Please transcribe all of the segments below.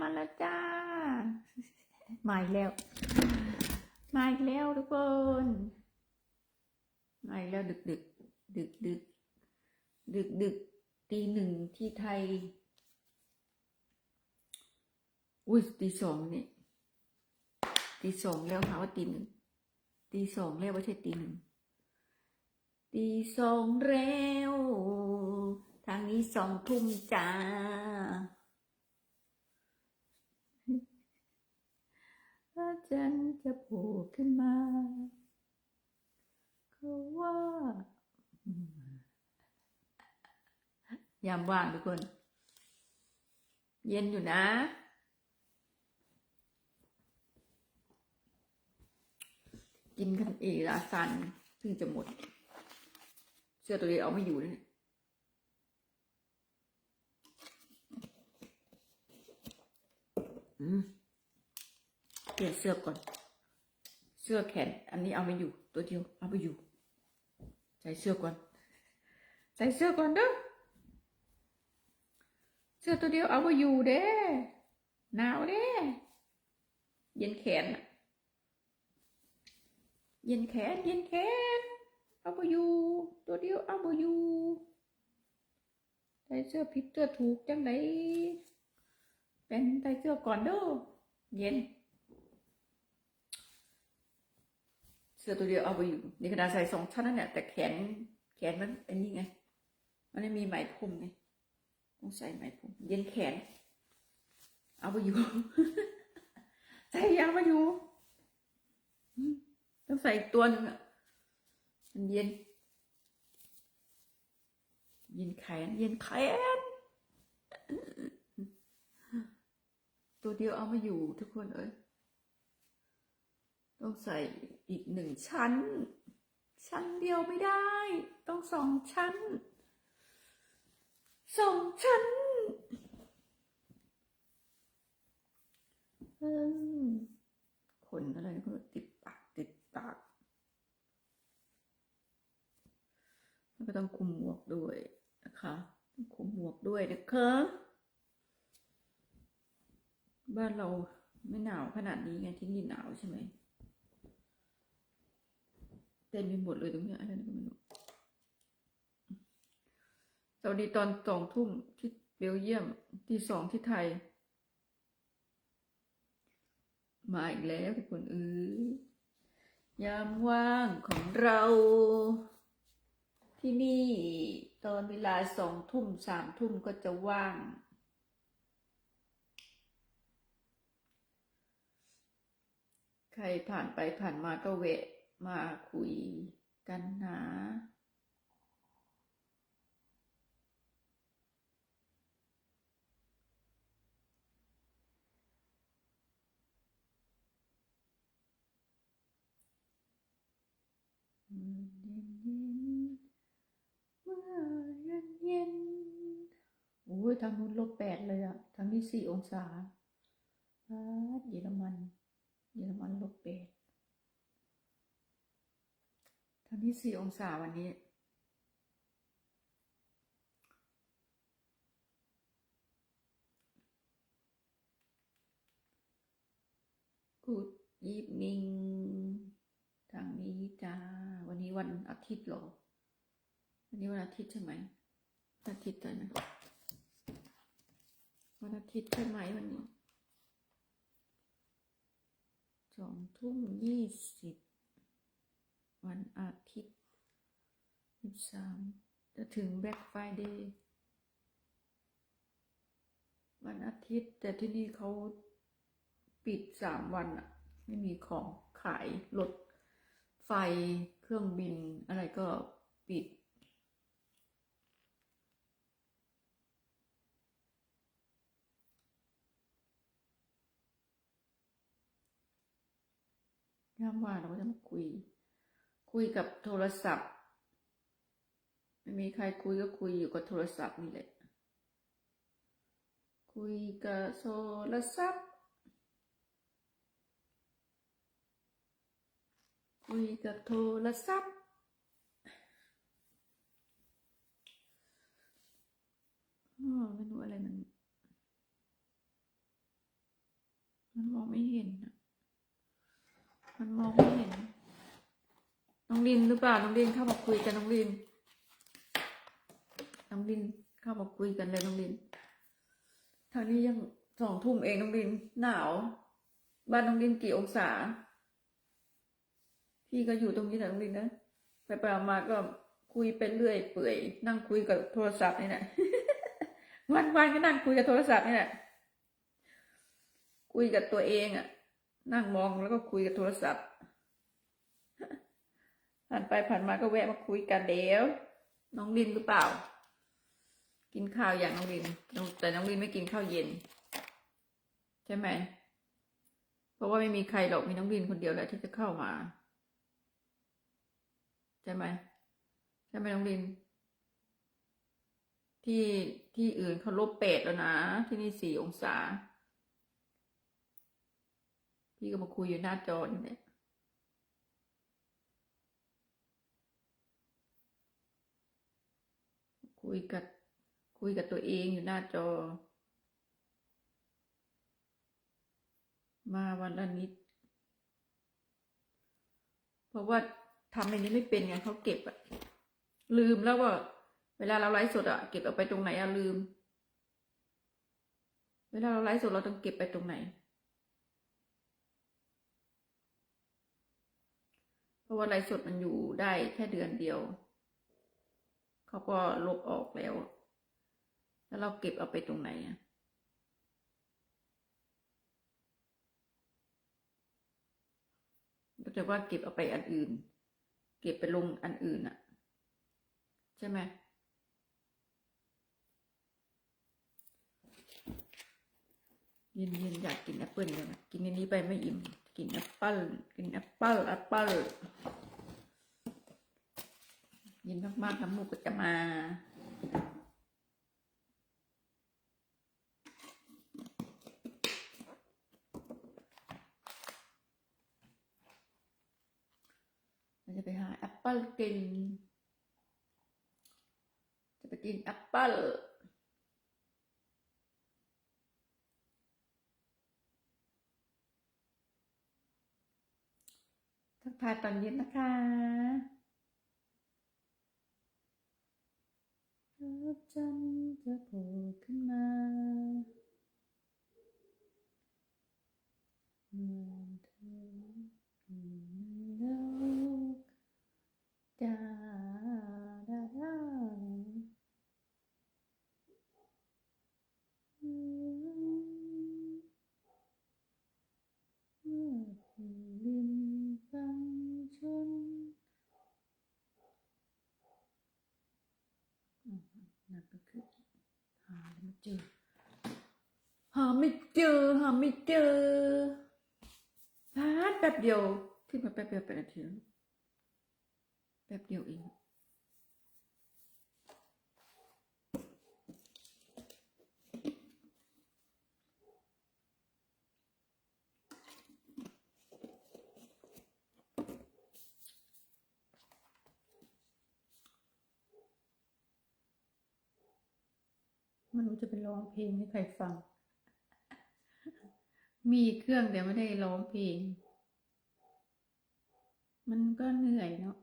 มาแล้วจ้า มาอีกแล้ว มาอีกแล้วทุกคน มาอีกแล้วดึกดึกดึกดึกดึกดึกตีหนึ่งที่ไทย อุ้ยตีสองนี่ตีสองแล้วหาว่าตีหนึ่งตีสองแล้วไม่ใช่ตีหนึ่งตีสองแล้ว ทางนี้สองทุ่มจ้า พระ จันทร์จะโผล่ขึ้นมาเขาว่า ยามว่างทุกคน เย็นอยู่นะกินกันเองลาซันเพิ่งจะหมด เสื้อตัวนี้เอาไม่อยู่เลยเนี่ยอืม เปลี่ยนเสื้อก่อน เสื้อแขน อันนี้เอาไม่อยู่ ตัวเดียว เอาไปอยู่ ใส่เสื้อก่อน ใส่เสื้อก่อนเด้อ เสื้อตัวเดียวเอาไปอยู่เด้หนาวเด้เย็นแขนเย็นแขน เย็นแขน เอาไปอยู่ ตัวเดียวเอาไปอยู่ใส่เสื้อผิดเสื้อถูกจังไดเป็นใส่เสื้อก่อนเด้อเย็น เสื้อตัวเดียวเอาไปอยู่นี่ขนาดใส่สองชั้นนั่นแหละแต่แขนแขนมันอันนี้ไง มันไม่มีไหมพรมไงต้องใส่ไหมพรมเย็นแขน เอาไปอยู่ใส่เอาไปอยู่ต้องใส่ตัวหนึ่งอะมันเย็น เย็นแขน เย็นแขน ตัวเดียวเอามาอยู่ทุกคนเอ้ย ต้องใส่อีกหนึ่งชั้น ชั้นเดียวไม่ได้ ต้องสองชั้นสองชั้นขนอะไรก็ติดปากติดปากแล้วก็ต้องคุมหมวกด้วยนะคะต้องคุมหมวกด้วยนะคะบ้านเราไม่หนาวขนาดนี้ไงที่นี่หนาวใช่ไหม เต็มไปหมดเลยตรงเนี้ยอะไรก็ไม่รู้สวัสดีตอนสองทุ่มที่เบลเยียมที่สองที่ไทย มาอีกแล้วทุกคนเออยามว่างของเรา ที่นี่ตอนเวลาสองทุ่มสามทุ่มก็จะว่างใครผ่านไปผ่านมาก็แวะ มาคุยกันนะเย็นเย็นเย็นเย็นโอ้ยทางนู้นลบแปดเลยอะทางนี้สี่องศาอ่าเยอรมัน เยอรมันลบแปด ทางนี้สี่องศาวันนี้ Good evening ทางนี้จ้า วันนี้วันอาทิตย์หรอ วันนี้วันอาทิตย์ใช่ไหมวันอาทิตย์ใช่ไหมวันอาทิตย์ใช่ไหมวันนี้สองทุ่มยี่สิบ วันอาทิตย์ยี่สามจะถึง Black Friday วันอาทิตย์ แต่ที่นี่เขาปิดสามวันอะไม่มีของขายรถไฟเครื่องบินอะไรก็ปิด ย่ามว่าเราก็จะมาคุย คุยกับโทรศัพท์ ไม่มีใครคุยก็คุยอยู่กับโทรศัพท์นี่แหละ คุยกับโทรศัพท์ คุยกับโทรศัพท์ไม่รู้อะไรมันมันมองไม่เห็น มันมองไม่เห็น น้องลินหรือเปล่า น้องลินเข้ามาคุยกันน้องลิน น้องลินเข้ามาคุยกันเลยน้องลินทางนี้ยังสองทุ่มเองน้องลิน หนาว บ้านน้องลินกี่องศา พี่ก็อยู่ตรงนี้นะน้องลินนะ ไปไปมาก็คุยไปเรื่อยเปื่อย นั่งคุยกับโทรศัพท์นี่แหละวันวันๆก็นั่งคุยกับโทรศัพท์นี่แหละคุยกับตัวเองอะนั่งมองแล้วก็คุยกับโทรศัพท์ ผ่านไปผ่านมาก็แวะมาคุยกันเดี๋ยว น้องลินหรือเปล่า กินข้าวอย่างน้องลินแต่น้องลินไม่กินข้าวเย็น ใช่ไหม เพราะว่าไม่มีใครหรอกมีน้องลินคนเดียวแหละที่จะเข้ามา ใช่ไหมใช่ไหมน้องลิน ที่ที่อื่นเขาลบแปดแล้วนะ ที่นี่สี่องศา พี่ก็มาคุยอยู่หน้าจอนี่แหละ คุยกับคุยกับตัวเองอยู่หน้าจอ มาวันละนิด เพราะว่าทำในนี้ไม่เป็นไงเขาเก็บอะลืมแล้วว่า เวลาเราไลฟ์สดอะเก็บเอาไปตรงไหนอะลืม เวลาเราไลฟ์สดเราต้องเก็บไปตรงไหนเพราะว่าไลฟ์สดมันอยู่ได้แค่เดือนเดียว เขาก็ลบออกแล้ว แล้วเราเก็บเอาไปตรงไหนอะก็จะว่าเก็บเอาไปอันอื่น เก็บไปลงอันอื่นอะ ใช่ไหมเย็นเย็นๆอยากกินแอปเปิลเลยนะกินอันนี้ไปไม่อิ่ม กินแอปเปิลกินแอปเปิลแอปเปิล ย็นมากๆน้ำมูกก็จะมาเราจะไปหาแอปเปิลกิน จะไปกินแอปเปิลทักทายตอนเย็นนะคะพระ จันทร์จะโผล่ขึ้นมาเมื่อเธออยู่ในโลกดาดาดาอืม เมื่อผืนดินฟังชนอ๋อนั่น ก็คือหาไม่เจอ หาไม่เจอ หาไม่เจอพาดแป๊บเดียว ขึ้นมาแป๊บเดียวแปดนาทีแล้วแป๊บเดียวเอง ไม่รู้จะไปร้องเพลงให้ใครฟัง มีเครื่องแต่ไม่ได้ร้องเพลง มันก็เหนื่อยเนาะ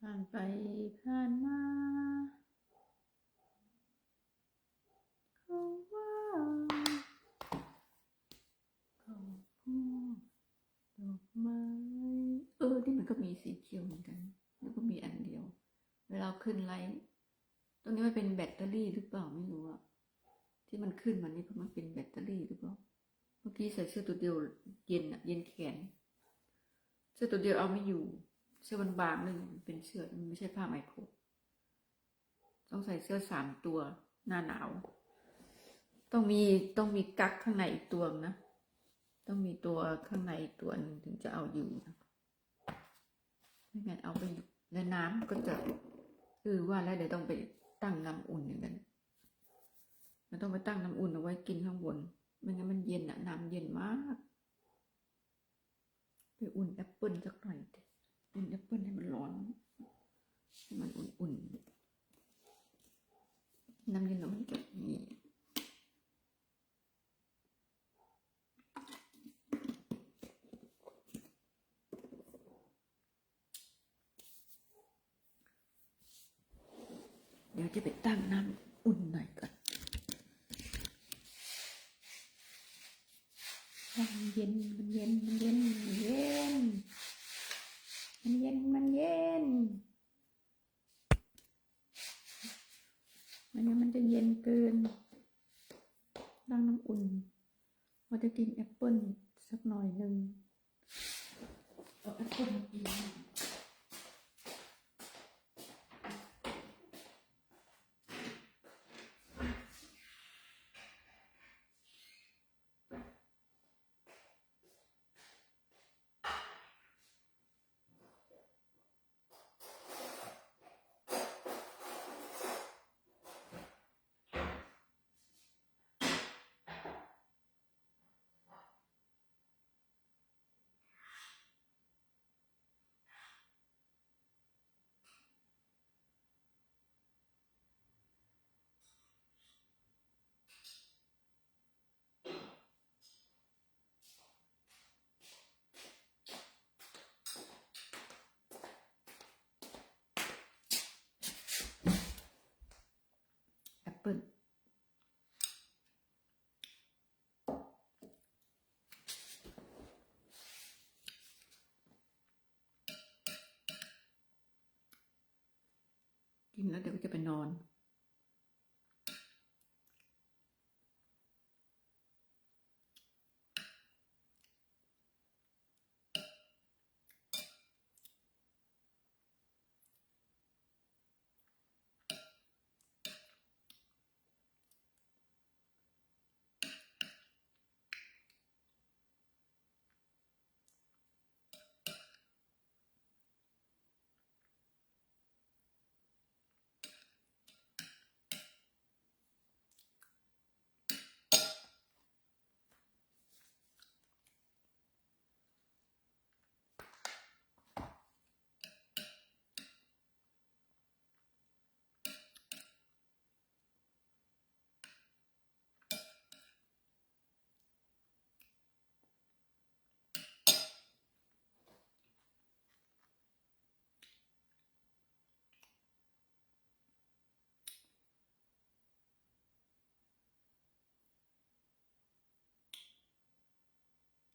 ผ่านไปผ่านมา ไม้เออ นี่มันก็มีสีเขียวเหมือนกัน แล้วก็มีอันเดียว เวลาขึ้นไลท์ตรงนี้มันเป็นแบตเตอรี่หรือเปล่าไม่รู้อะที่มันขึ้นมานี่เพราะมันเป็นแบตเตอรี่หรือเปล่า เมื่อกี้ใส่เสื้อตัวเดียวเย็นอะเย็นแขน เสื้อตัวเดียวเอาไม่อยู่ เสื้อมันบางเลยมันเป็นเสื้อมันไม่ใช่ผ้าไหมพรมต้องใส่เสื้อสามตัวหน้าหนาว ต้องมีต้องมีกั๊กข้างในอีกตัวนะ ต้องมีตัวข้างในตัวหนึงถึงจะเอาอยู่นะไม่งั้นเอาไปอยู่แล้วน้ำก็จะเออว่าแล้วเดี๋ยวต้องไปตั้งน้ำอุ่นอย่างนั้นมันต้องไปตั้งน้ำอุ่นเอาไว้กินข้างบนไม่งั้นมันเย็นอะน้ำเย็นมาก ไปอุ่นแอปเปิลสักหน่อยดิอุ่นแอปเปิลให้มันร้อนใให้มันอุ่นๆน้ำเย็นแล้วมันจะมีเดี๋ยว จะไปตั้งน้ำอุ่นหน่อยก่อนมันเย็นมันเย็นมันเย็นมันเย็นมันเย็นมันเย็นอันนี้มันจะเย็นเกินตั้งน้ำอุ่นว่าจะกินแอปเปิ้ลสักหน่อยหนึ่งเอาแอปเปิ้ลมากิน กินแล้วเดี๋ยวก็จะไปนอน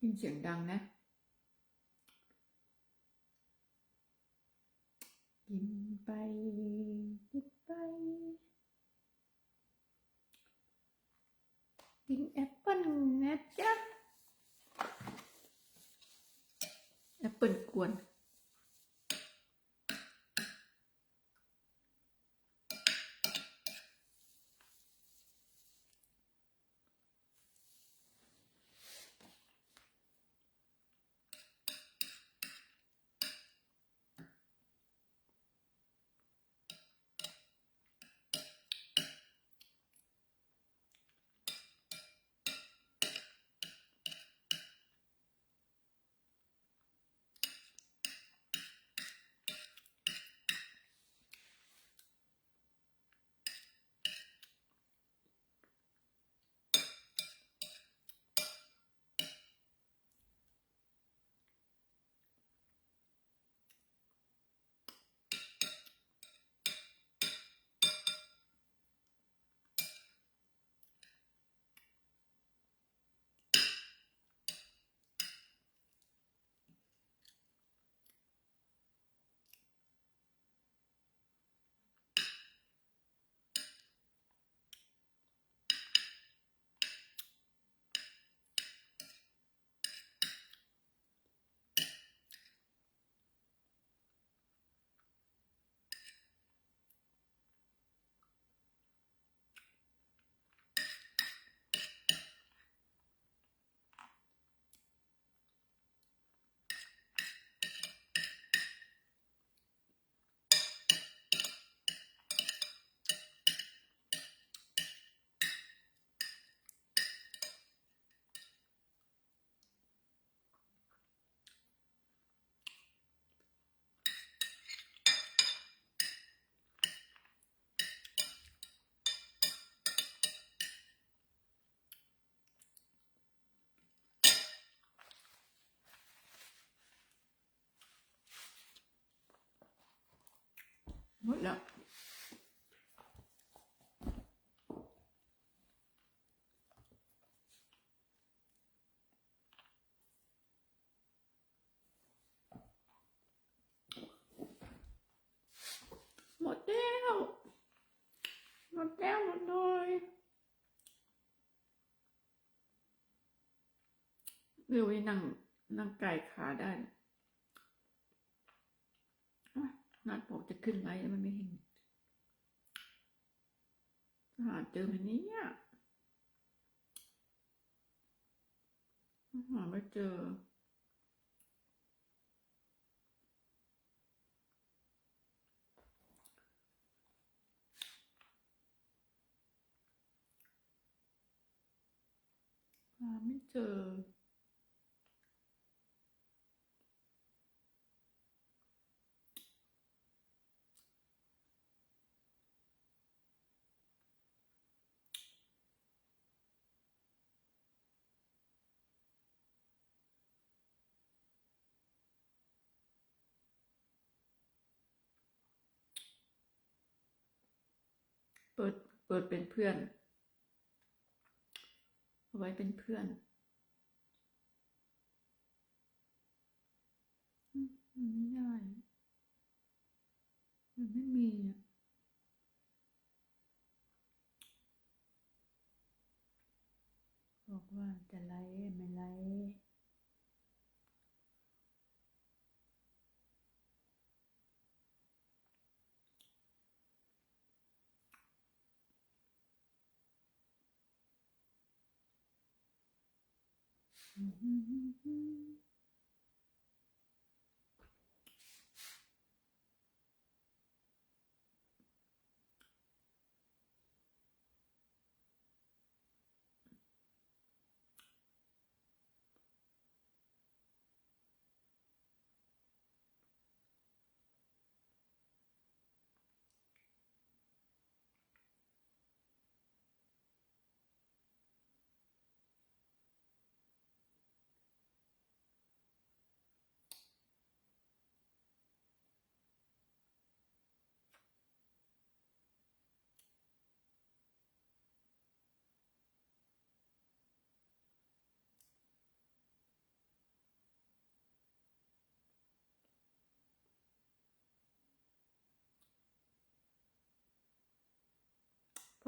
กินเสียงดังนะกินไปกินไป กินแอปเปิ้ลนะจ๊ะแอปเปิ้ลกวน หมดแล้วหมดแล้วหมดแล้วหมดเลยเดี๋ยวไว้นั่งนั่งไก่ขาได้อะ นัดบอกจะขึ้นไลน์มันไม่เห็นหาเจอมันนี้เนี่ยหาไม่เจอหาไม่เจอ เปิด เปิดเป็นเพื่อน เอาไว้เป็นเพื่อนอืมมันไม่ได้ มันไม่มีอะ Mm-hmm.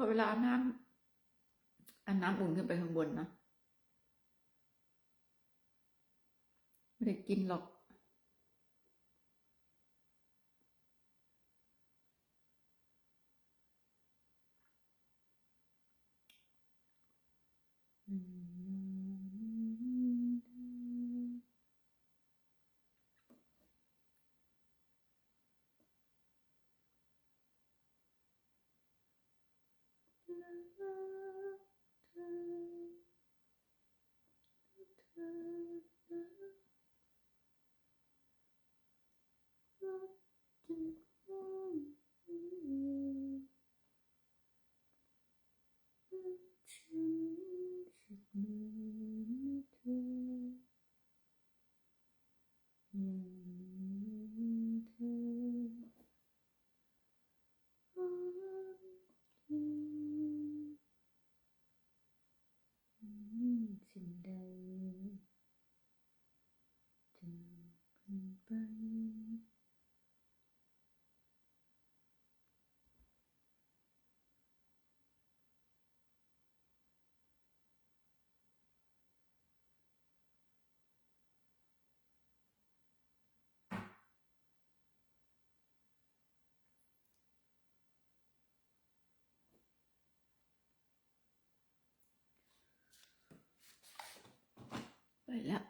พอเวลาน้ำอันน้ำอุ่นขึ้นไปข้างบนนะ ไม่ได้กินหรอก Thank you. ไปแล้ว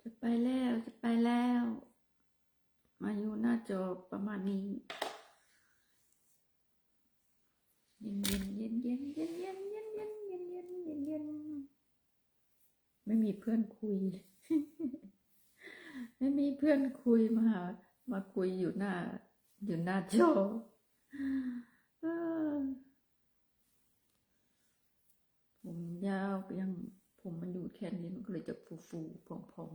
จะไปแล้วจะไปแล้ว มาอยู่หน้าจอประมาณนี้ เย็นเย็นเย็นเย็นเย็นเย็นเย็นเย็นเย็นเย็นเย็นเย็นไม่มีเพื่อนคุย ไม่มีเพื่อนคุยมา มาคุยอยู่หน้า อยู่หน้าจอเออ ผมยาวก็ยังผมมันอยู่แค่นี้มันก็เลยจะฟูฟูพองพอง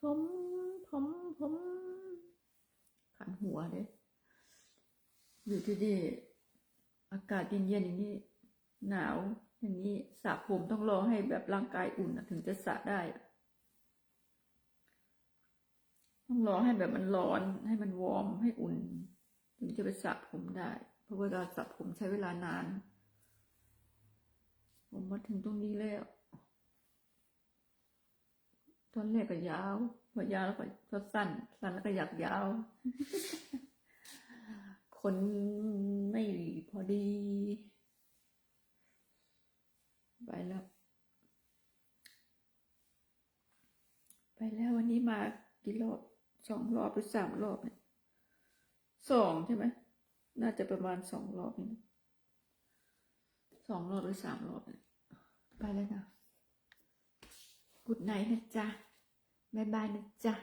ผมผมผมขันหัวเลยอยู่ที่นี่อากาศเย็นๆอย่างนี้ หนาว อย่างนี้สระผมต้องรอให้แบบร่างกายอุ่นถึงจะสระได้ต้องรอให้แบบมันร้อนให้มันวอร์มให้อุ่น ถึงจะไปสระผมได้ ราะเวลาสระผมใช้เวลานาน ผมมาถึงตรงนี้แล้ว ตอนแรกก็ยาวพอยาวแล้วก็สั้น สั้นแล้วก็อยากยาว คนไม่พอดี ไปแล้ว ไปแล้ววันนี้มากี่รอบสองรอบหรือสามรอบเนี่ยสองใช่ไหม น่าจะประมาณสองรอบนี่สองรอบหรือสามรอบไปแล้วนะกุดไหนนะจ๊ะบายบายนะจ๊ะ